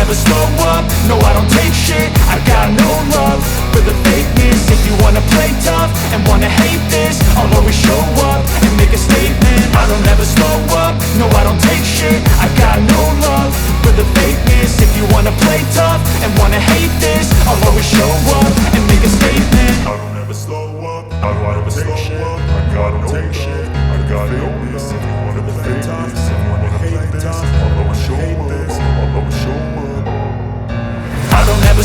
I don't ever slow up, no I don't take shit. I got no love for the fakeness. If you wanna play tough and wanna hate this I'll always show up and make a statement. I don't ever slow up, no I don't take shit. I got no love for the fakeness. If you wanna play tough and wanna hate this I'll always show up and make a statement. I don't ever slow up, I don't ever slow up. I got no shit, I got no this. If you wanna play tough, if you wanna hate this, I'll always show up, I'll always show up.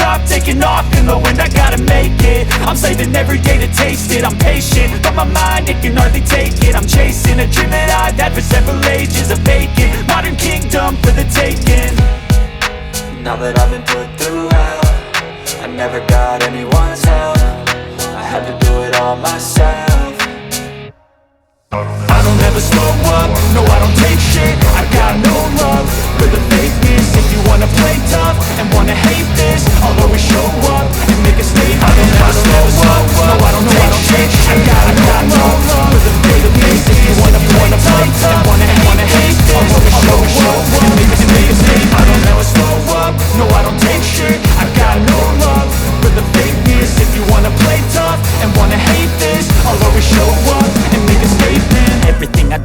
top, taking off in the wind I gotta make it, I'm saving every day to taste it I'm patient, but my mind, it can hardly take it. I'm chasing a dream that I've had for several ages A vacant, modern kingdom for the taking. Now that I've been put through hell I never got anyone's help. I had to do it all myself. I don't ever slow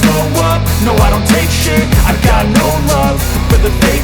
slow up, no I don't take shit. I've got no love for the you